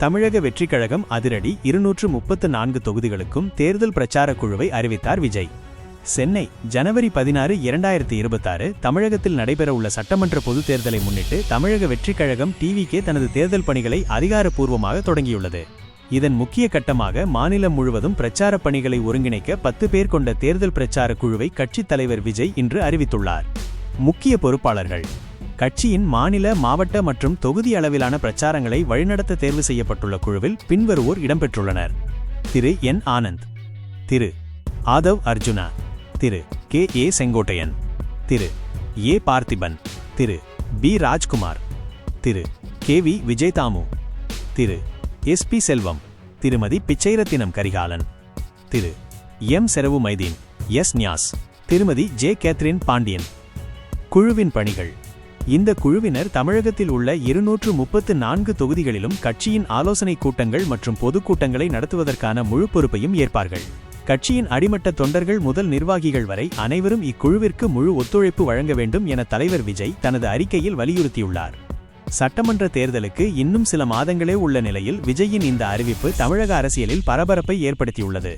தமிழக வெற்றிக் கழகம் அதிரடி இருநூற்று முப்பத்து நான்கு தொகுதிகளுக்கும் தேர்தல் பிரச்சாரக் குழுவை அறிவித்தார் விஜய். சென்னை ஜனவரி பதினாறு இரண்டாயிரத்தி இருபத்தாறு தமிழகத்தில் நடைபெறவுள்ள சட்டமன்ற பொதுத் தேர்தலை முன்னிட்டு தமிழக வெற்றிக் கழகம் டிவிகே தனது தேர்தல் பணிகளை அதிகாரப்பூர்வமாக தொடங்கியுள்ளது. இதன் முக்கிய கட்டமாக மாநிலம் முழுவதும் பிரச்சாரப் பணிகளை ஒருங்கிணைக்க பத்து பேர் கொண்ட தேர்தல் பிரச்சாரக் குழுவை கட்சித் தலைவர் விஜய் இன்று அறிவித்துள்ளார். முக்கிய பொறுப்பாளர்கள் கட்சியின் மாநில மாவட்ட மற்றும் தொகுதி அளவிலான பிரச்சாரங்களை வழிநடத்த தேர்வு செய்யப்பட்டுள்ள குழுவில் பின்வருவோர் இடம்பெற்றுள்ளனர். Thiru. N. Anand. Thiru. Aadhav Arjuna. Thiru. K. A. Sengottaiyan. Thiru. A. Parthiban. Thiru. P. Rajkumar. Thiru. K. V. Vijaydhamu. Thiru. S. P. Selvam. Thirumathi Pichairathinam Karikalan. Thiru. M. Seravu Mydeen S. Niyas Thirumathi J. Catherine Pandian. குழுவின் பணிகள். இந்த குழுவினர் தமிழகத்தில் உள்ள இருநூற்று முப்பத்து நான்கு தொகுதிகளிலும் கட்சியின் ஆலோசனைக் கூட்டங்கள் மற்றும் பொதுக்கூட்டங்களை நடத்துவதற்கான முழு பொறுப்பையும் ஏற்பார்கள். கட்சியின் அடிமட்ட தொண்டர்கள் முதல் நிர்வாகிகள் வரை அனைவரும் இக்குழுவிற்கு முழு ஒத்துழைப்பு வழங்க வேண்டும் என தலைவர் விஜய் தனது அறிக்கையில் வலியுறுத்தியுள்ளார். சட்டமன்ற தேர்தலுக்கு இன்னும் சில மாதங்களே உள்ள நிலையில் விஜயின் இந்த அறிவிப்பு தமிழக அரசியலில் பரபரப்பை ஏற்படுத்தியுள்ளது.